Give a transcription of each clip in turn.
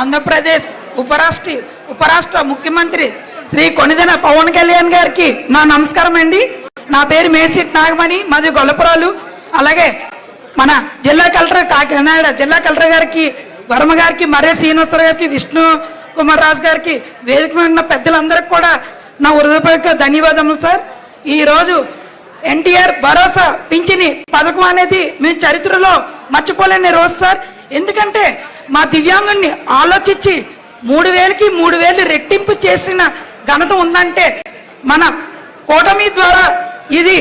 ఆంధ్రప్రదేశ్ ఉపరాష్ట్ర ఉపరాష్ట్ర ముఖ్యమంత్రి శ్రీ కొనిదెన పవన్ కళ్యాణ్ గారికి నా నమస్కారం అండి. నా పేరు మేడ్సిట్ నాగమణి మాది గొల్లపురాలు. అలాగే మన జిల్లా కలెక్టర్ కాకినాడ జిల్లా కలెక్టర్ గారికి వర్మ గారికి మరే శ్రీనివాసరావు గారికి విష్ణు కుమార్ రాజు గారికి వేదిక ఉన్న పెద్దలందరికీ కూడా నా హృదయపూర్వక ధన్యవాదములు సార్. ఈ రోజు ఎన్టీఆర్ భరోసా పింఛని పథకం అనేది మీ చరిత్రలో మర్చిపోలేని రోజు సార్. ఎందుకంటే మా దివ్యాంగుల్ని ఆలోచించి మూడు వేలకి మూడు వేలు రెట్టింపు చేసిన ఘనత ఉందంటే మన కూటమి ద్వారా ఇది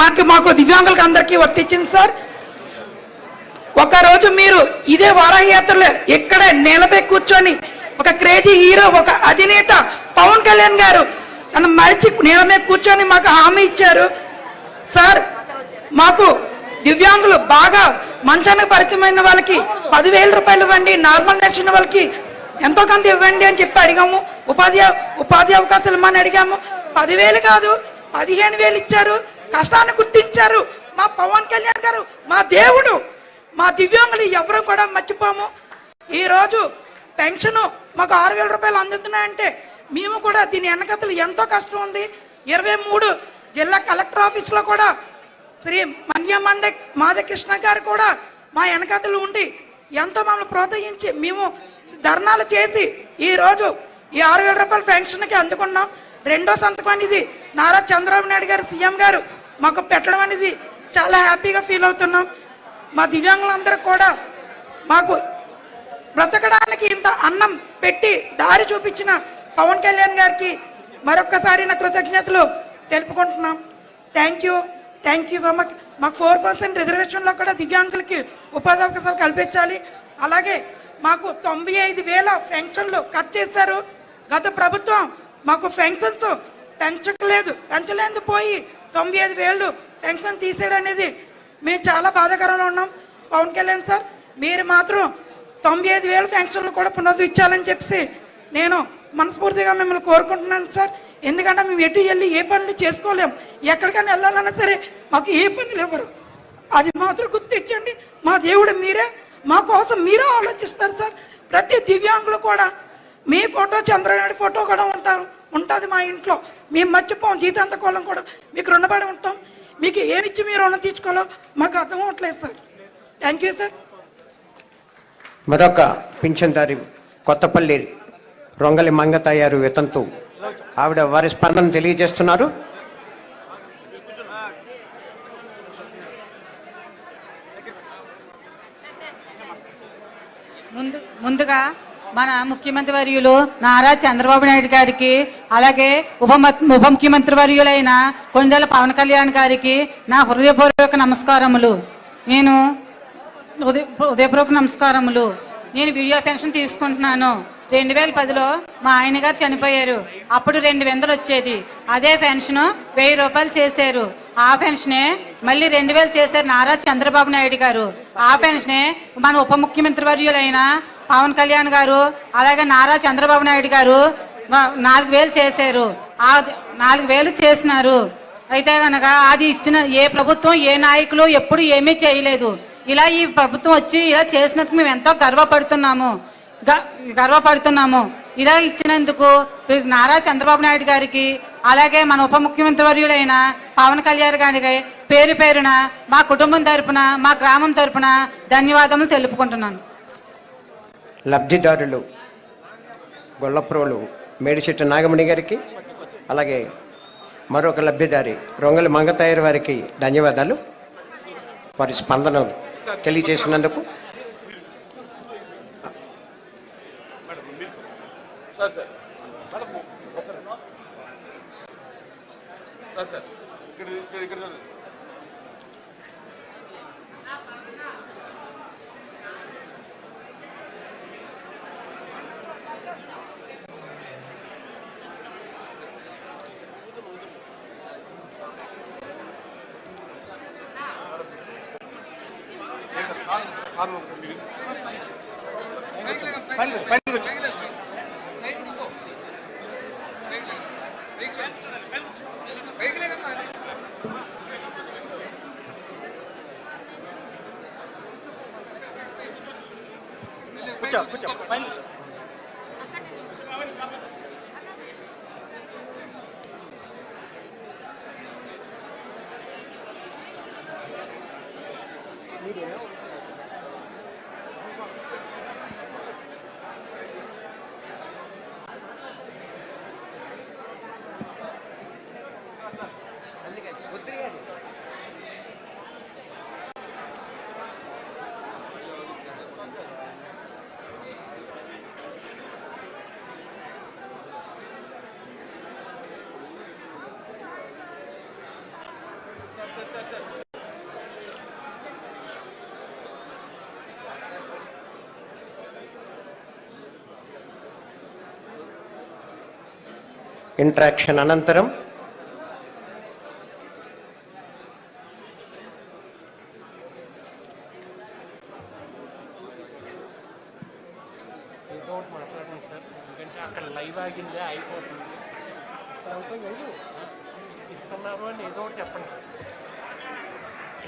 మాకు మాకు దివ్యాంగులకు అందరికీ వర్తించింది సార్. ఒకరోజు మీరు ఇదే వారాహయాత్రలో ఇక్కడ నేలపై కూర్చొని ఒక క్రేజీ హీరో ఒక అధినేత పవన్ కళ్యాణ్ గారు తను మరిచి నేల మీద కూర్చొని మాకు హామీ ఇచ్చారు. సార్ మాకు దివ్యాంగులు బాగా మంచానికి పరిచయమైన వాళ్ళకి పదివేల రూపాయలు ఇవ్వండి నార్మల్ నడిచిన వాళ్ళకి ఎంతో కొంత ఇవ్వండి అని చెప్పి అడిగాము. ఉపాధి ఉపాధి అవకాశాలు ఇమ్మని అడిగాము. పదివేలు కాదు పదిహేను వేలు ఇచ్చారు. కష్టాన్ని గుర్తించారు. మా పవన్ కళ్యాణ్ గారు మా దేవుడు మా దివ్యాంగులు ఎవరు కూడా మర్చిపోము. ఈరోజు పెన్షన్ మాకు ఆరు వేల రూపాయలు అందుతున్నాయంటే మేము కూడా దీని వెనకతలు ఎంతో కష్టం ఉంది. ఇరవై మూడు జిల్లా కలెక్టర్ ఆఫీస్లో కూడా శ్రీ మన్యమంద మాధ మాధకృష్ణ గారు కూడా మా వెనకతలు ఉండి ఎంతో మమ్మల్ని ప్రోత్సహించి మేము ధర్నాలు చేసి ఈరోజు ఈ ఆరు వేల రూపాయల పెన్షన్కి అందుకున్నాం. రెండో సంతకం అనేది నారా చంద్రబాబు నాయుడు గారు సీఎం గారు మాకు పెట్టడం అనేది చాలా హ్యాపీగా ఫీల్ అవుతున్నాం. మా దివ్యాంగులందరూ కూడా మాకు బ్రతకడానికి ఇంత అన్నం పెట్టి దారి చూపించిన పవన్ కళ్యాణ్ గారికి మరొక్కసారి నా కృతజ్ఞతలు తెలుపుకుంటున్నాం. Thank you. Thank you so much మాకు ఫోర్ పర్సెంట్ రిజర్వేషన్లో కూడా దివ్యాంగులకి ఉపాధి అవకాశాలు కల్పించాలి. అలాగే మాకు తొంభై ఐదు వేల పెన్షన్లు కట్ చేశారు. గత ప్రభుత్వం మాకు పెన్షన్స్ పెంచలేదు పెంచలేదు పోయి తొంభై ఐదు వేలు పెన్షన్ తీసేయడం అనేది మేము చాలా బాధాకరంలో ఉన్నాం. పవన్ కళ్యాణ్ సార్ మీరు మాత్రం తొంభై ఐదు వేల పెన్షన్లు కూడా పునరుద్ధరించాలని చెప్పేసి నేను మనస్ఫూర్తిగా మిమ్మల్ని కోరుకుంటున్నాను సార్. ఎందుకంటే మేము ఎటు వెళ్ళి ఏ పనులు చేసుకోలేం. ఎక్కడికైనా వెళ్ళాలన్నా సరే మాకు ఏ పనులు ఇవ్వరు. అది మాత్రం గుర్తించండి. మా దేవుడు మీరే. మా కోసం మీరే ఆలోచిస్తారు సార్. ప్రతి దివ్యాంగులు కూడా మీ ఫోటో చంద్రనాయుడు ఫోటో కూడా ఉంటారు. ఉంటుంది మా ఇంట్లో. మేము మర్చిపోం. జీతాంతకోళం కూడా మీకు రుణపడి ఉంటాం. మీకు ఏమిచ్చి మీరు రుణం తీసుకోవాలో మాకు అర్థం అవ్వట్లేదు సార్. థ్యాంక్ యూ సార్ మరొక పింఛన్దారి కొత్తపల్లి రొంగలి మంగతయ్యారు వితంతు. ఆవిడ వారి స్పందన తెలియజేస్తున్నారు. ముందు ముందుగా మన ముఖ్యమంత్రి వర్యులు నారా చంద్రబాబు నాయుడు గారికి అలాగే ఉప ఉప ముఖ్యమంత్రి వర్యులైన కొండల పవన్ కళ్యాణ్ గారికి నా హృదయపూర్వక నమస్కారములు. నేను ఉదయ ఉదయపూర్వక నమస్కారములు. నేను వీడియో పెన్షన్ తీసుకుంటున్నాను. రెండు వేల పదిలో మా ఆయన గారు చనిపోయారు. అప్పుడు రెండు వందలు వచ్చేది. అదే పెన్షన్ వెయ్యి రూపాయలు చేశారు. ఆ పెన్షనే మళ్ళీ రెండు వేలు చేశారు నారా చంద్రబాబు నాయుడు గారు. ఆ పెన్షనే మన ఉప ముఖ్యమంత్రి వర్యులైన పవన్ కళ్యాణ్ గారు అలాగే నారా చంద్రబాబు నాయుడు గారు నాలుగు వేలు చేశారు. ఆ నాలుగు వేలు చేసినారు. అయితే కనుక అది ఇచ్చిన ఏ ప్రభుత్వం ఏ నాయకులు ఎప్పుడు ఏమీ చేయలేదు. ఇలా ఈ ప్రభుత్వం వచ్చి ఇలా చేసినందుకు మేము ఎంతో గర్వపడుతున్నాము. గ- గర్వపడుతున్నాము. ఇలా ఇచ్చినందుకు నారా చంద్రబాబు నాయుడు గారికి అలాగే మన ఉప ముఖ్యమంత్రి వర్యులైన పవన్ కళ్యాణ్ గారికి పేరు పేరున మా కుటుంబం తరపున మా గ్రామం తరపున ధన్యవాదములు తెలుపుకుంటున్నాను. లబ్ధిదారులు గొల్లప్రోలు మేడిశెట్టి నాగమణి గారికి అలాగే మరొక లబ్ధిదారి రొంగలి మంగతాయర్ వారికి ధన్యవాదాలు. వారి స్పందన తెలియజేసినందుకు కూర్చో కూర్చో పైన చెప్పండి సార్.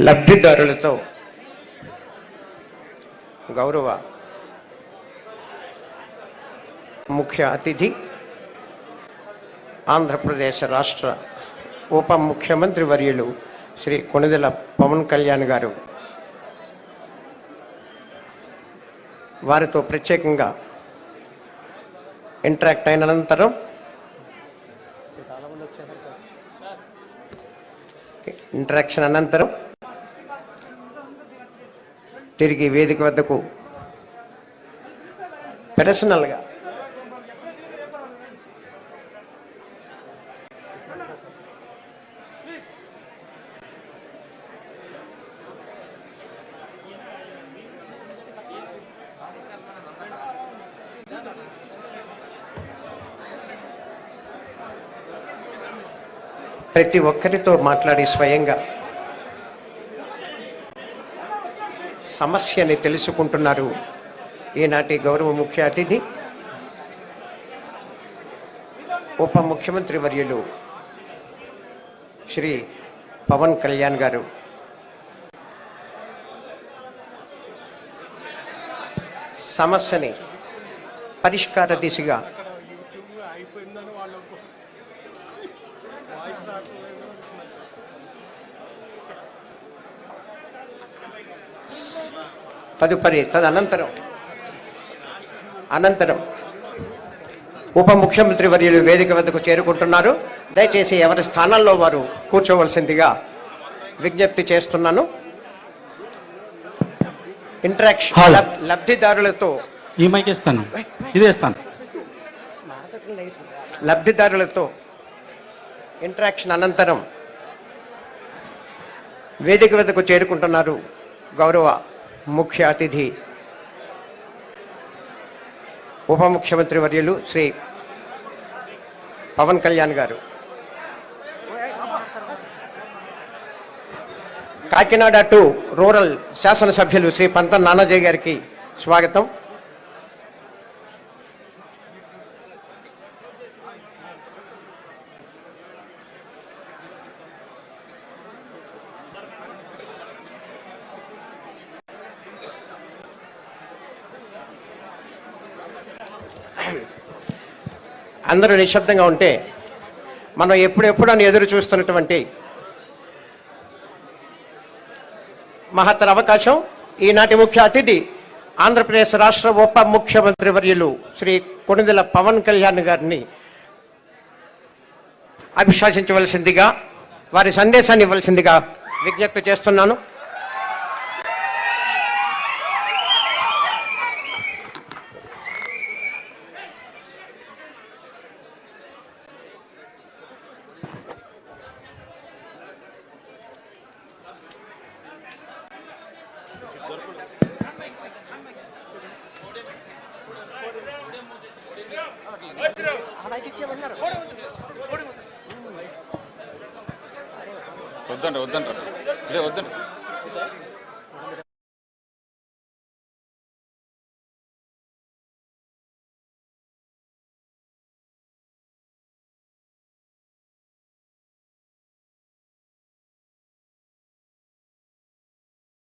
లబ్ధిదారులతో గౌరవ ముఖ్య అతిథి ఆంధ్రప్రదేశ్ రాష్ట్ర ఉప ముఖ్యమంత్రి వర్యులు శ్రీ కొణిదెల పవన్ కళ్యాణ్ గారు. వారితో ప్రత్యేకంగా ఇంటరాక్ట్ అయిన అనంతరం ఇంటరాక్షన్ అనంతరం తిరిగి వేదిక వద్దకు పర్సనల్గా ప్రతి ఒక్కరితో మాట్లాడి స్వయంగా సమస్యని తెలుసుకుంటున్నారు ఈనాటి గౌరవ ముఖ్య అతిథి ఉప ముఖ్యమంత్రి వర్యులు శ్రీ పవన్ కళ్యాణ్ గారు. సమస్యని పరిష్కార దిశగా తదుపరి తదనంతరం అనంతరం ఉప ముఖ్యమంత్రి వర్యులు వేదిక వద్దకు చేరుకుంటున్నారు. దయచేసి ఎవరి స్థానాల్లో వారు కూర్చోవలసిందిగా విజ్ఞప్తి చేస్తున్నాను. ఇంటరాక్షన్ లబ్ధిదారులతో ఈ మైక్ ఇస్తాను. ఇదే ఇస్తాను. లబ్ధిదారులతో ఇంటరాక్షన్ అనంతరం వేదిక వద్దకు చేరుకుంటున్నారు గౌరవ ముఖ్య అతిథి ఉప ముఖ్యమంత్రి వర్యులు శ్రీ పవన్ కళ్యాణ్ గారు. కాకినాడ టు రూరల్ శాసనసభ్యులు శ్రీ పంత నానాజయ్ గారికి స్వాగతం. అందరూ నిశ్శబ్దంగా ఉంటే మనం ఎప్పుడెప్పుడు అని ఎదురు చూస్తున్నటువంటి మహత్తర అవకాశం ఈనాటి ముఖ్య అతిథి ఆంధ్రప్రదేశ్ రాష్ట్ర ఉప ముఖ్యమంత్రి వర్యులు శ్రీ కొణిదెల పవన్ కళ్యాణ్ గారిని అభిశాసించవలసిందిగా వారి సందేశాన్ని ఇవ్వవలసిందిగా విజ్ఞప్తి చేస్తున్నాను. వద్దండి వద్దంట ఇదే వద్దండి.